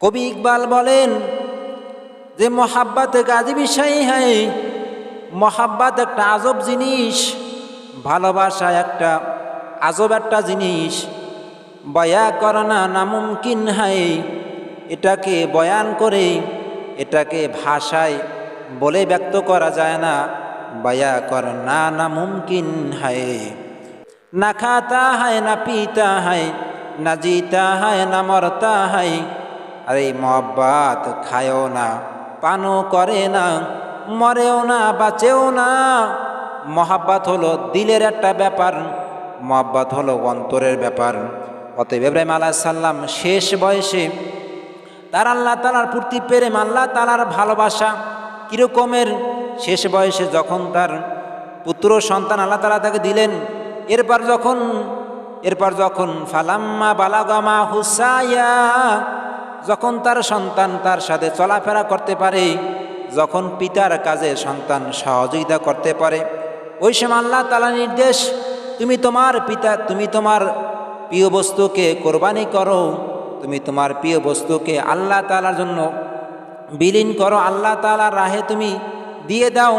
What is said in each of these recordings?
কবি ইকবাল বলেন যে মোহাব্বত গাজী বিষয় হয় মহাব্বাত একটা আজব জিনিস, ভালোবাসা একটা আজব একটা জিনিস। বয়া করনা নামুমকিন হয় এটাকে বয়ান করে, এটাকে ভাষায় বলে ব্যক্ত করা যায় না। বয়া করনা নামুমকিন হয় না খাতা হয় না পিতা হয় না জিতা হয় না মরতা হয় আরে মহব্বাত খায়ও না, পানও করে না, মরেও না, বাঁচেও না। মহাব্বাত হলো দিলের একটা ব্যাপার, মহাব্বাত হলো অন্তরের ব্যাপার। অতএব ইব্রাহিম আলাহ সাল্লাম শেষ বয়সে তার আল্লাহ তালার পূর্তি প্রেম, আল্লাহ তালার ভালোবাসা কীরকমের? শেষ বয়সে যখন তার পুত্র, সন্তান আল্লাহ তালা তাকে দিলেন, এরপর যখন এরপর যখন ফালাম্মা বালাগামা হুসাইয়া যখন তার সন্তান তার সাথে চলাফেরা করতে পারে, যখন পিতার কাজে সন্তান সহযোগিতা করতে পারে, ওই সময় আল্লাহ তালা নির্দেশ, তুমি তোমার পিতা, তুমি তোমার প্রিয় বস্তুকে কোরবানি করো, তুমি তোমার প্রিয় বস্তুকে আল্লাহ তালার জন্য বিলীন করো, আল্লাহ তালার রাহে তুমি দিয়ে দাও।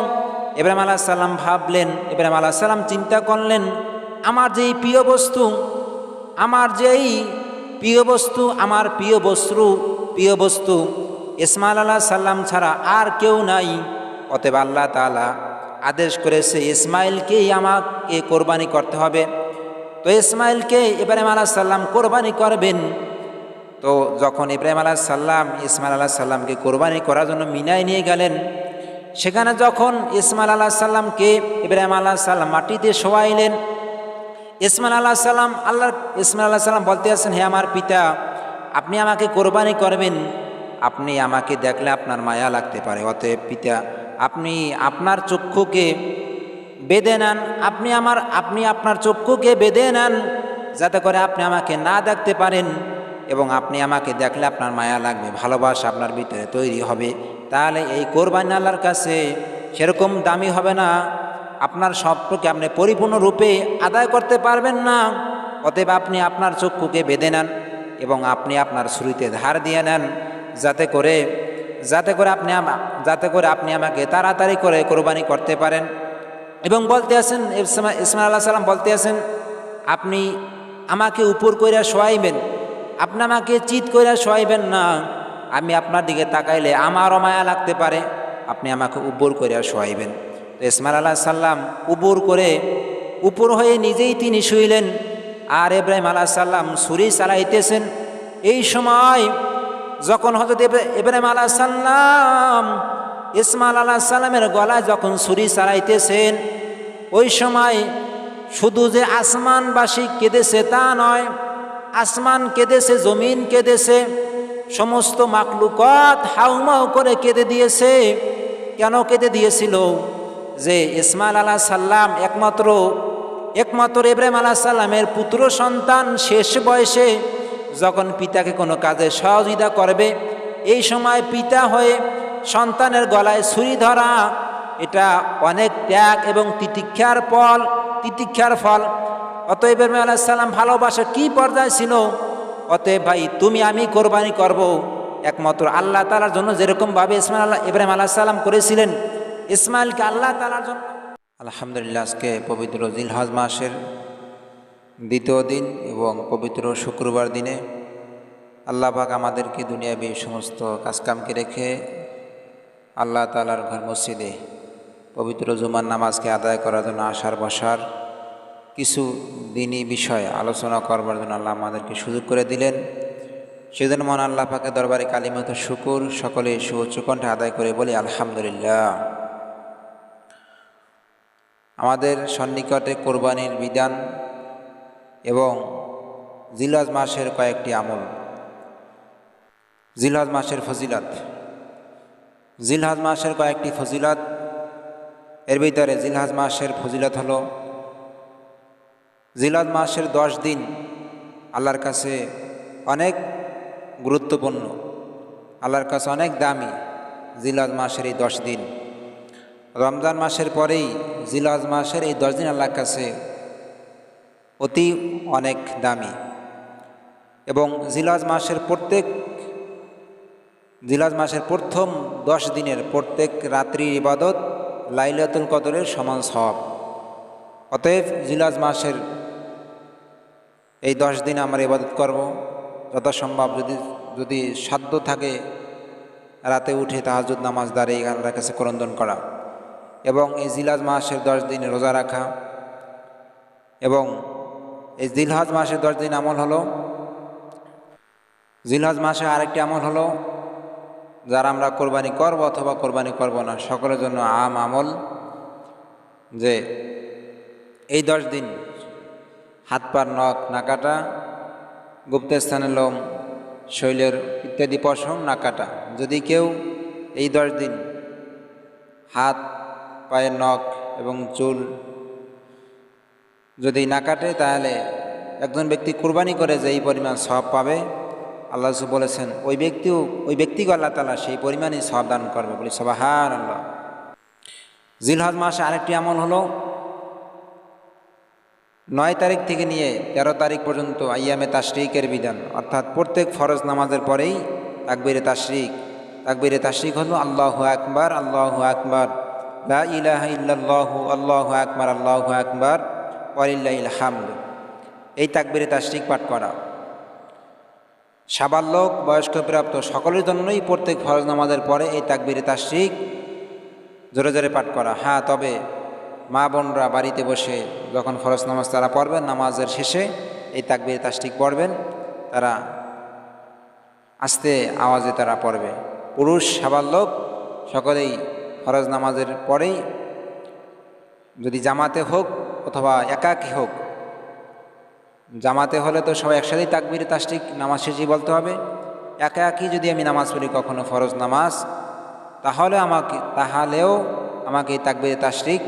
ইব্রাহিম আলাহ সাল্লাম ভাবলেন, ইব্রাহিম আলাহ সাল্লাম চিন্তা করলেন, আমার যেই প্রিয় বস্তু, আমার যেই প্রিয় বস্তু, আমার প্রিয় বস্তু প্রিয় বস্তু, ইসমাইল আল্লাহ সাল্লাম ছাড়া আর কেউ নাই। অতএব আল্লাহ তালা আদেশ করেছে ইসমাইলকেই আমাকে কোরবানি করতে হবে। তো ইসমাইলকে ইব্রাহিম আলাহ সাল্লাম কোরবানি করবেন। তো যখন ইব্রাহিম আলাহ সাল্লাম ইসমাইল আলাহ সাল্লামকে কোরবানি করার জন্য মিনায় নিয়ে গেলেন, সেখানে যখন ইসমাইল আলাহ সাল্লামকে ইব্রাহিম আলাহ সাল্লাম মাটিতে শোয়াইলেন ইসমাইল আল্লাহ সাল্লাম আল্লাহ ইসমাইল আল্লাহ সাল্লাম বলতে আছেন, হে আমার পিতা, আপনি আমাকে কোরবানি করবেন। আপনি আমাকে দেখলে আপনার মায়া লাগতে পারে। অতএব পিতা, আপনি আপনার চক্ষুকে বেঁধে নেন। আপনি আমার, আপনি আপনার চক্ষুকে বেঁধে নেন, যাতে করে আপনি আমাকে না দেখতে পারেন এবং আপনি আমাকে দেখলে আপনার মায়া লাগবে, ভালোবাসা আপনার ভিতরে তৈরি হবে। তাহলে এই কোরবানি আল্লাহর কাছে সেরকম দামি হবে না। আপনার সম্পর্কে আপনি পরিপূর্ণরূপে আদায় করতে পারবেন না। অতএব আপনি আপনার চক্ষুকে বেঁধে নেন এবং আপনি আপনার ছুরিতে ধার দিয়ে নেন যাতে করে যাতে করে আপনি যাতে করে আপনি আমাকে তাড়াতাড়ি করে কোরবানি করতে পারেন। এবং বলতে আছেন, ইসমা ইসমাইল আল্লাহ সাল্লাম বলতে আছেন, আপনি আমাকে উপর কইরা শোয়াইবেন, আপনি আমাকে চিত কইরা শোয়াইবেন না। আমি আপনার দিকে তাকাইলে আমারও মায়া লাগতে পারে, আপনি আমাকে উপর কইরা শোয়াইবেন। তো ইসমাইল আল্লাহ সাল্লাম উপর করে উপর হয়ে নিজেই তিনি শুইলেন। আর ইব্রাহিম আলাহ সাল্লাম ছুরি চালাইতেছেন। এই সময় যখন হজরত ইব্রাহিম আলাহ সাল্লাম ইসমাইল আলাহ সাল্লামের গলায় যখন ছুরি চালাইতেছেন, ওই সময় শুধু যে আসমানবাসী কেঁদেছে তা নয়, আসমান কেঁদেছে, জমিন কেঁদেছে, সমস্ত মাকলুকত হাউমাউ করে কেঁদে দিয়েছে। কেন কেঁদে দিয়েছিল? যে ইসমাইল আলাহ সাল্লাম একমাত্র একমাত্র ইব্রাহিম আলাহ সাল্লামের পুত্র সন্তান শেষ বয়সে যখন পিতাকে কোনো কাজে সহযোগিতা করবে, এই সময় পিতা হয়ে সন্তানের গলায় ছুরি ধরা, এটা অনেক ত্যাগ এবং তিতিক্ষার ফল তিতিক্ষার ফল। অতএব ইব্রাহিম আলাহ সাল্লাম ভালোবাসা কী পর্যায়ে ছিল? অতএব ভাই, তুমি আমি কোরবানি করব। একমাত্র আল্লাহ তালার জন্য যেরকমভাবে ইসমাইল আল্লাহ, ইব্রাহিম আলাহ সাল্লাম করেছিলেন ইসমাইলকে আল্লাহ তালার জন্য। আলহামদুলিল্লাহ, আজকে পবিত্র জিলহজ মাসের দ্বিতীয় দিন এবং পবিত্র শুক্রবার দিনে আল্লাহ পাক আমাদেরকে দুনিয়াবি সমস্ত কাজকামকে রেখে আল্লাহ তালার ঘর মসজিদে পবিত্র জুমার নামাজকে আদায় করার জন্য আসার বসার কিছু দিনই বিষয় আলোচনা করবার জন্য আল্লাহ আমাদেরকে সুযোগ করে দিলেন। সেজন্য মন আল্লাহ পাকে দরবারে কালিমত শুকুর সকলে সুউচ্চ কণ্ঠে আদায় করে বলি, আলহামদুলিল্লাহ। আমাদের সন্নিকটে কোরবানির বিধান এবং জিলহজ মাসের কয়েকটি আমল। জিলহজ মাসের ফজিলত। জিলহজ মাসের কয়েকটি ফজিলত, এর ভিতরে জিলহজ মাসের ফজিলত হল, জিলহজ মাসের দশ দিন আল্লাহর কাছে অনেক গুরুত্বপূর্ণ, আল্লাহর কাছে অনেক দামি জিলহজ মাসের এই দশ দিন। রমজান মাসের পরেই জিলাজ মাসের এই দশ দিন আল্লাহর কাছে অতি অনেক দামি। এবং জিলাজ মাসের প্রত্যেক জিলাজ মাসের প্রথম দশ দিনের প্রত্যেক রাত্রি ইবাদত লাইলাতুল কদরের সমান সব অতএব জিলাজ মাসের এই দশ দিন আমরা ইবাদত করব। যথাসম্ভব যদি যদি সাধ্য থাকে, রাতে উঠে তাহাজুদ নামাজ দাঁড়িয়ে আল্লাহর কাছে করন্দন করা। এবং এই জিলাজ মাসের দশ দিন রোজা রাখা। এবং এই জিলহাজ মাসের দশ দিন আমল হলো, জিলহাজ মাসে আরেকটি আমল হলো, যারা আমরা কোরবানি করব অথবা কোরবানি করব না, সকলের জন্য আম আমল, যে এই দশ দিন হাত পার নখ না কাটা, গুপ্তস্থানের লোম, শৈলের ইত্যাদি পশম না কাটা। যদি কেউ এই দশ দিন হাত পায়ের নখ এবং চুল। যদি না কাটে, তাহলে একজন ব্যক্তি কুরবানি করে যে এই পরিমাণ সব পাবে, আল্লাহ বলেছেন, ওই ব্যক্তিও, ওই ব্যক্তিকে আল্লাহ তালা সেই পরিমাণই সব দান করবে। বলি সবাহান আল্লাহ জিলহজ মাসে আরেকটি আমল হলো, নয় তারিখ থেকে নিয়ে তেরো তারিখ পর্যন্ত আইয়ামে তাশরিকের বিধান। অর্থাৎ প্রত্যেক ফরজ নামাজের পরেই তাকবিরে তাশরিক। তাকবিরে তাশরিক হলো আল্লাহ আকবার আল্লাহ আকবার। লা ইলাহা ইল্লাল্লাহু, আল্লাহু আকবার আল্লাহু আকবার, ওয়ালিল্লাহিল হামদ। এই তাকবিরে তাশরিক পাঠ করা। সাবাল্যক বয়স্ক, প্রাপ্ত সকলের জন্যই প্রত্যেক ফরজ নামাজের পরে এই তাকবিরে তাশরিক জোরে জোরে পাঠ করা। হ্যাঁ তবে মা বোনরা বাড়িতে বসে যখন ফরজ নামাজ তারা পড়বেন, নামাজের শেষে এই তাকবির তাস্টিক পড়বেন, তারা আস্তে আওয়াজে তারা পড়বে। পুরুষ সাবাল্যক সকলেই ফরজ নামাজের পরেই যদি জামাতে হোক অথবা একাকী হোক, জামাতে হলে তো সবাই একসাথেই তাকবির তাস্টিক নামাজ শেষেই বলতে হবে। একা একই যদি আমি নামাজ পড়ি কখনো ফরজ নামাজ, তাহলে আমাকে, তাহলেও আমাকে এই তাকবির তাস্টিক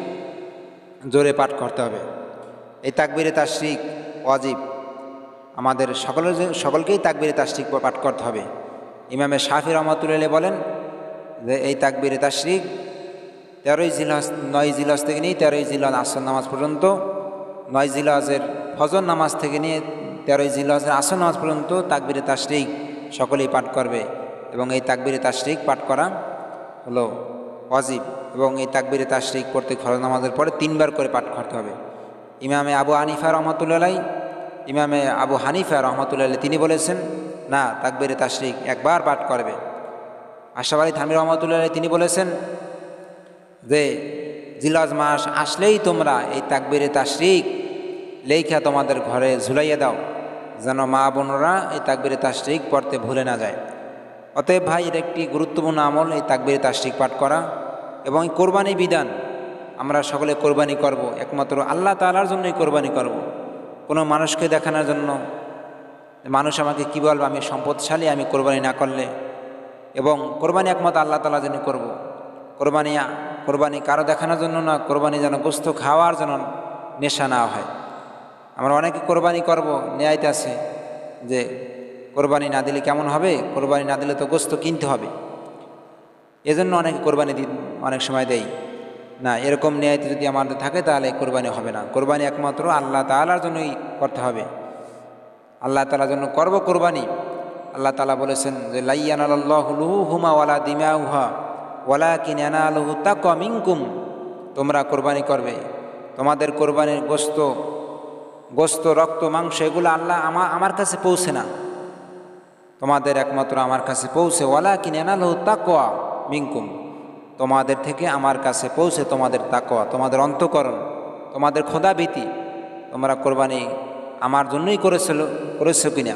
জোরে পাঠ করতে হবে। এই তাকবিরে তাশরিক ওয়াজিব। আমাদের সকলের সকলকেই তাকবিরে তাশরিক পাঠ করতে হবে। ইমামে শাফি রহমতুল্লাহ বলেন যে, এই তাকবিরে তাশরিক তেরোই জিলাস, নয় জিলাস থেকে নিয়ে তেরোই জিলাস আসর নামাজ পর্যন্ত, নয় জিলাসের ফজর নামাজ থেকে নিয়ে তেরোই জিলাসের আসর নামাজ পর্যন্ত তাকবিরে তাশরিক সকলেই পাঠ করবে এবং এই তাকবিরে তাশরিক পাঠ করা হলো ওয়াজিব এবং এই তাকবিরে তাশরিক প্রত্যেক ফরজ নামাজের পরে তিনবার করে পাঠ করতে হবে। ইমামে আবু হানিফা রহমতুল্লাহ ইমামে আবু হানিফা রহমতুল্লাহ তিনি বলেছেন, না, তাকবিরে তাশরিক একবার পাঠ করবে। আলী থামির রহমতুল্লাহ তিনি বলেছেন যে জিলাজ মাস আসলেই তোমরা এই তাকবিরে তাশরিক লেখা তোমাদের ঘরে ঝুলাইয়া দাও, যেন মা বোনরা এই তাকবিরে তাশরিক পড়তে ভুলে না যায় অতএব ভাই, এর একটি গুরুত্বপূর্ণ আমল এই তাকবিরে তাশরিক পাঠ করা এবং কোরবানি বিধান আমরা সকলে কোরবানি করব, একমাত্র আল্লাহ তালার জন্যই কোরবানি করব। কোনো মানুষকে দেখানোর জন্য মানুষ আমাকে কী বলবে, আমি সম্পদশালী, আমি কোরবানি না করলে এবং কোরবানি একমাত্র আল্লাহ তালার জন্য করব। কোরবানি কোরবানি কারও দেখানোর জন্য না, কোরবানি যেন গোস্ত খাওয়ার জন্য নেশা না হয়। আমরা অনেকে কোরবানি করব ন্যায়তে আছে যে কোরবানি না দিলে কেমন হবে? কোরবানি না দিলে তো গোস্ত কিনতে হবে। এজন্য অনেকে কোরবানি অনেক সময় দেয়। না, এরকম ন্যায়তে যদি আমাদের থাকে তাহলে কোরবানি হবে না। কোরবানি একমাত্র আল্লাহ তালার জন্যই করতে হবে। আল্লাহ তালার জন্য করব কোরবানি। আল্লাহ তালা বলেছেন যে লাইয়ান আল্লাহলুহু হুমা ওয়ালা দিমা উহা ওয়ালা কিনানা আলহু তাক মিঙ্কুম তোমরা কোরবানি করবে। তোমাদের কোরবানির গোস্ত গোস্ত, রক্ত, মাংস, এগুলো আল্লাহ আমার আমার কাছে পৌঁছে না। তোমাদের একমাত্র আমার কাছে পৌঁছে ওয়ালা কিনানা আলহু তাকোয়া মিঙ্কুম তোমাদের থেকে আমার কাছে পৌঁছে তোমাদের তাকোয়া তোমাদের অন্তকরণ, তোমাদের খোদাভীতি তোমরা কোরবানি আমার জন্যই করেছিল, করেছ কিনা?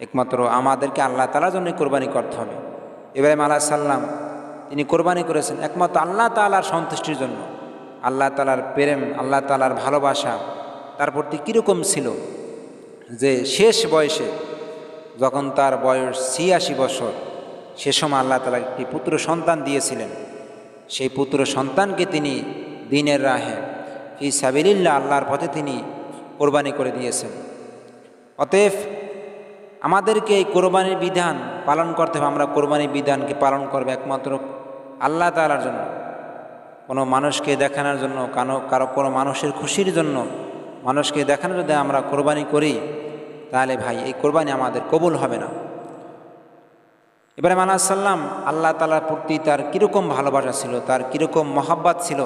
একমাত্র আমাদেরকে আল্লাহ তালার জন্যই কোরবানি করতে হবে। ইব্রাহিম আলাহ সাল্লাম তিনি কোরবানি করেছেন একমাত্র আল্লাহ তালার সন্তুষ্টির জন্য। আল্লাহ তালার প্রেম, আল্লাহ তালার ভালোবাসা তার প্রতি কীরকম ছিল যে শেষ বয়সে যখন তার বয়স ছিয়াশি বছর, সে সময় আল্লাহ তালা একটি পুত্র সন্তান দিয়েছিলেন। সেই পুত্র সন্তানকে তিনি দিনের রাহে ফি সাবিল্লা আল্লাহর পথে তিনি কোরবানি করে দিয়েছেন। অতএব আমাদেরকে এই কোরবানির বিধান পালন করতে হবে। আমরা কোরবানির বিধানকে পালন করব একমাত্র আল্লাহ তালার জন্য। কোনো মানুষকে দেখানোর জন্য, কানো, কারও কোনো মানুষের খুশির জন্য মানুষকে দেখানোর যদি আমরা কোরবানি করি, তাহলে ভাই এই কোরবানি আমাদের কবুল হবে না। ইব্রাহিম আলাহ সাল্লাম আল্লাহ তালার প্রতি তার কীরকম ভালোবাসা ছিল, তার কীরকম মহাব্বাত ছিল,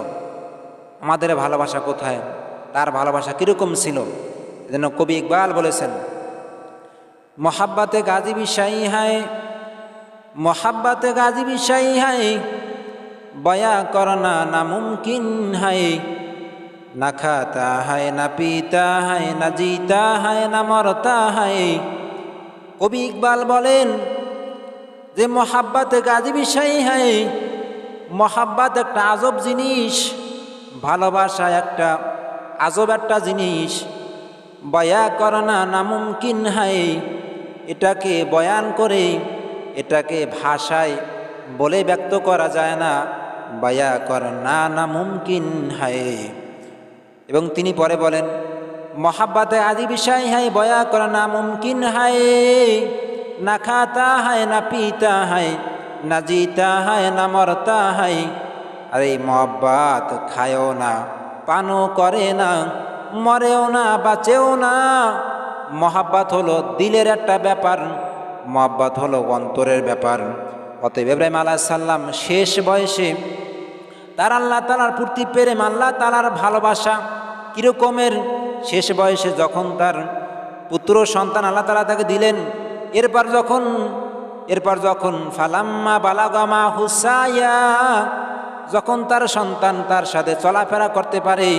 আমাদের ভালোবাসা কোথায়, তার ভালোবাসা কীরকম ছিল যেন কবি ইকবাল বলেছেন মোহাব্বাতে গাজী বিশাই হায়, মোহাব্বাতে গাজী বিশাই হায়, বয়া করনা না মুমকিন হায়, না খাতা হায়, না পিতা হায়, না জিতা হায়, না মরতা হায়। কবি ইকবাল বলেন যে মোহাব্বাতে গাজী বিশাই হায়, মহাব্বাত একটা আজব জিনিস, ভালোবাসা একটা আজব একটা জিনিস, বয়া করনা নামুমকিন হাই এটাকে বয়ান করে, এটাকে ভাষায় বলে ব্যক্ত করা যায় না। বয়া না মুমকিন হাই এবং তিনি পরে বলেন, মহাব্বাতে আদি বিষয় হাই বয়া করনা মুমকিন হায়। না খাতা হায়, না পিতা হায়, না জিতা হায়, না মরতা হায়। আর এই মহব্বাত খায়ও না, পানও করে না, মরেও না, বাঁচেও না। মহাব্বাত হলো দিলের একটা ব্যাপার, মহাব্বাত হলো অন্তরের ব্যাপার। অতএব ইব্রাহিম আলাহ সাল্লাম শেষ বয়সে তার আল্লাহ তালার পূর্তি প্রেম, আল্লাহ তালার ভালোবাসা কীরকমের? শেষ বয়সে যখন তার পুত্র, সন্তান আল্লাহ তালা তাকে দিলেন, এরপর যখন এরপর যখন ফালাম্মা বালাগমা হুসাইয়া যখন তার সন্তান তার সাথে চলাফেরা করতে পারে,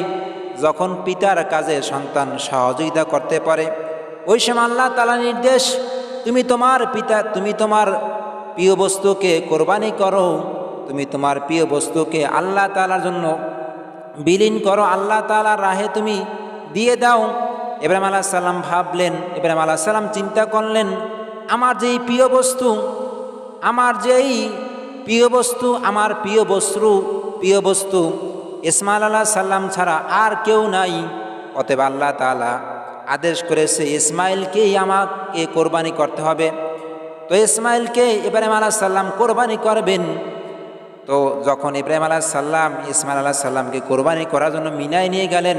যখন পিতার কাজে সন্তান সহযোগিতা করতে পারে ওই সময় আল্লাহ তালা নির্দেশ, তুমি তোমার পিতা, তুমি তোমার প্রিয় বস্তুকে কোরবানি করো, তুমি তোমার প্রিয় বস্তুকে আল্লাহ তালার জন্য বিলীন করো, আল্লাহ তালার রাহে তুমি দিয়ে দাও। ইব্রাহিম আলাহ সাল্লাম ভাবলেন, ইব্রাহিম আলাহ সাল্লাম চিন্তা করলেন, আমার যেই প্রিয় বস্তু, আমার যেই প্রিয় বস্তু, আমার প্রিয় বস্তু প্রিয় বস্তু ইসমাল আল্লাহ সাল্লাম ছাড়া আর কেউ নাই। অতএব আল্লাহ তালা আদেশ করেছে, ইসমাইলকেই আমাকে কোরবানি করতে হবে। তো ইসমাইলকে ইব্রাহিম আলাহ সাল্লাম কোরবানি করবেন। তো যখন ইব্রাহিম আলাহ সাল্লাম ইসমাইল আলাহ সাল্লামকে কোরবানি করার জন্য মিনায় নিয়ে গেলেন,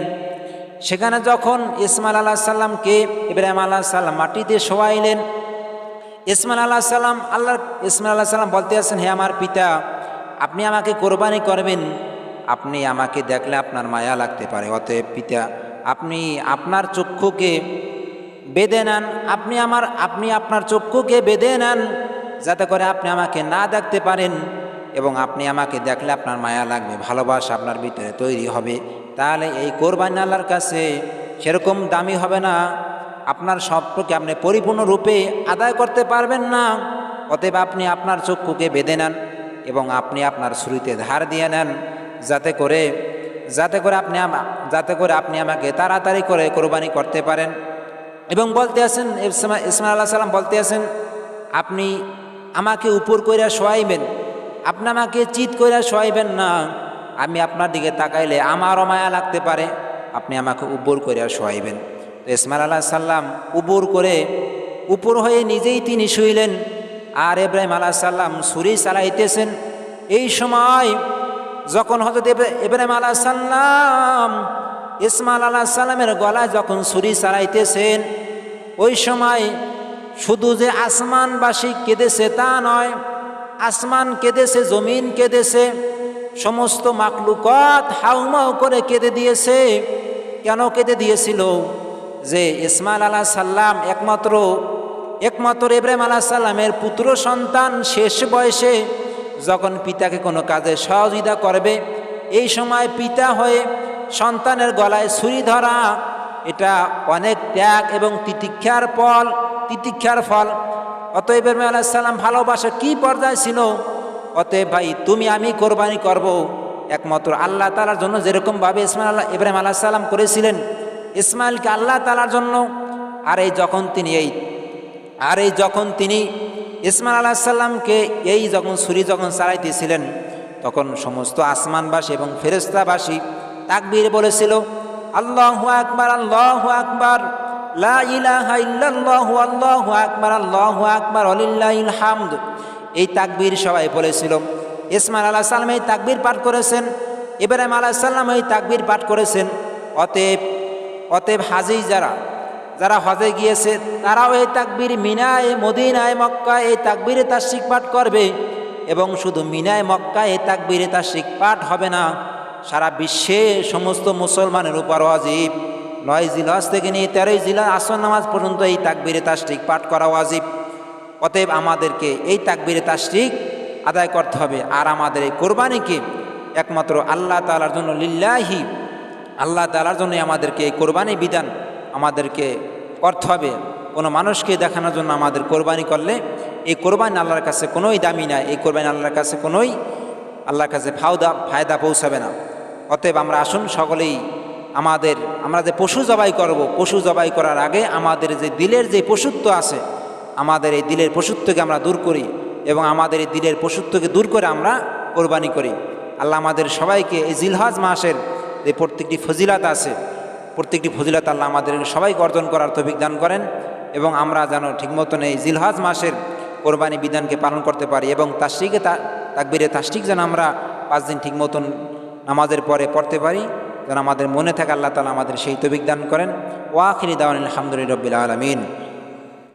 সেখানে যখন ইসমাইল আলাহ সাল্লামকে ইব্রাহিম আলাহ সাল্লাম মাটিতে শোয়াইলেন, ইসমাইল আল্লাহ সাল্লাম আল্লাহ ইসমাইল আল্লাহ সাল্লাম বলতে আছেন, হে আমার পিতা, আপনি আমাকে কোরবানি করবেন। আপনি আমাকে দেখলে আপনার মায়া লাগতে পারে। অতএব পিতা আপনি আপনার চক্ষুকে বেঁধে নেন, আপনি আমার, আপনি আপনার চক্ষুকে বেঁধে নেন, যাতে করে আপনি আমাকে না দেখতে পারেন এবং আপনি আমাকে দেখলে আপনার মায়া লাগবে, ভালোবাসা আপনার ভিতরে তৈরি হবে। তাহলে এই কোরবানি আল্লাহর কাছে সেরকম দামি হবে না। আপনার সম্পর্কে আপনি পরিপূর্ণরূপে আদায় করতে পারবেন না। অতএব আপনি আপনার চক্ষুকে বেঁধে নেন এবং আপনি আপনার ছুরিতে ধার দিয়ে নেন, যাতে করে যাতে করে আপনি আমা, যাতে করে আপনি আমাকে তাড়াতাড়ি করে কোরবানি করতে পারেন। এবং বলতে আছেন, ইসমা ইসমা আল্লাহ সাল্লাম বলতে আছেন, আপনি আমাকে উপর কইরা শোয়াইবেন, আপনি আমাকে চিত কইরা শোয়াইবেন না, আমি আপনার দিকে তাকাইলে আমারও মায়া লাগতে পারে, আপনি আমাকে উপর কইরা শোয়াইবেন। তো ইসমাইল আল্লাহ সাল্লাম উপর করে, উপর হয়ে নিজেই তিনি শুইলেন, আর ইব্রাহিম আলাহ সাল্লাম ছুরি চালাইতেছেন। এই সময় যখন হজরত ইব্রাহিম আলাহ সাল্লাম, ইসমাইল আলাহ সাল্লামের গলায় যখন ছুরি চালাইতেছেন ওই সময় শুধু যে আসমানবাসী কেঁদেছে তা নয়, আসমান কেঁদেছে, জমিন কেঁদেছে, সমস্ত মাকলুকত হাউমাউ করে কেঁদে দিয়েছে। কেন কেঁদে দিয়েছিল? যে ইসমাইল আলাহ সাল্লাম একমাত্র একমাত্র ইব্রাহিম আলাহ সাল্লামের পুত্র সন্তান, শেষ বয়সে যখন পিতাকে কোনো কাজে সহযোগিতা করবে, এই সময় পিতা হয়ে সন্তানের গলায় ছুরি ধরা, এটা অনেক ত্যাগ এবং তিতিক্ষার ফল তিতিক্ষার ফল। অতএব ইব্রাহিম আলাহ সাল্লাম ভালোবাসা কি পর্যায়ে ছিল? অতএব ভাই, তুমি আমি কোরবানি করব। একমাত্র আল্লাহ তালার জন্য যেরকমভাবে ইসমাইল আল্লাহ ইব্রাহিম আলাহ সাল্লাম করেছিলেন, ইসমাইলকে আল্লাহ তালার জন্য। আর এই যখন তিনি এই আর এই যখন তিনি ইসমাইল আলাহ সাল্লামকে এই যখন ছুরি যখন চালাইতেছিলেন, তখন সমস্ত আসমানবাসী এবং ফেরেস্তাবাসী তাকবীর বলেছিল, আল্লাহ আকবার আল্লাহ আকবার আল্লাহু আল্লাহু হামদ। এই তাকবীর সবাই বলেছিল। ইসমাইল আলাহ সাল্লাম এই তাকবীর পাঠ করেছেন, ইব্রাহিম আলাহ সাল্লাম এই তাকবীর পাঠ করেছেন। অতএব অতএব হাজি যারা যারা হজে গিয়েছে, তারাও এই তাকবির মিনায়, মদিনায় মক্কা এই তাকবিরে তার পাঠ করবে এবং শুধু মিনায় মক্কা এই তাকবিরে তার পাঠ হবে না, সারা বিশ্বে সমস্ত মুসলমানের উপর ওয়াজিব। নয় জিলহজ থেকে নিয়ে তেরোই জিলা আসন নামাজ পর্যন্ত এই তাকবিরে তাস্টিক পাঠ করা ওয়াজিব। অতএব আমাদেরকে এই তাকবিরে তাস্টিক আদায় করতে হবে আর আমাদের এই কোরবানিকে একমাত্র আল্লাহ তালার জন্য, লিল্লাহি, আল্লাহ তালার জন্যই আমাদেরকে এই কোরবানি বিধান আমাদেরকে অর্থ হবে। কোনো মানুষকে দেখানোর জন্য আমাদের কোরবানি করলে, এই কোরবানি আল্লাহর কাছে কোনোই দামি না, এই কোরবানি আল্লাহর কাছে কোনোই আল্লাহর কাছে ফায়দা ফায়দা পৌঁছাবে না। অতএব আমরা আসুন সকলেই আমাদের, আমরা যে পশু জবাই করব, পশু জবাই করার আগে আমাদের যে দিলের যে পশুত্ব আছে, আমাদের এই দিলের পশুত্বকে আমরা দূর করি এবং আমাদের এই দিলের পশুত্বকে দূর করে আমরা কোরবানি করি। আল্লাহ আমাদের সবাইকে এই জিলহাজ মাসের যে প্রত্যেকটি ফজিলাত আছে প্রত্যেকটি ফজিলত আল্লাহ আমাদের সবাই অর্জন করার তৌফিক দান করেন এবং আমরা যেন ঠিক মতন এই জিলহাজ মাসের কোরবানি বিধানকে পালন করতে পারি এবং তাস্টিকে তাকবিরে তাস্টিক যেন আমরা পাঁচ দিন ঠিক মতন নামাজের পরে পড়তে পারি, যেন আমাদের মনে থাকে আল্লাহ তালা আমাদের সেই তভিক দান করেন। ওয়াখিরি দাওয়ান আলহামদুলিল্লাহ রবিল আলমিন।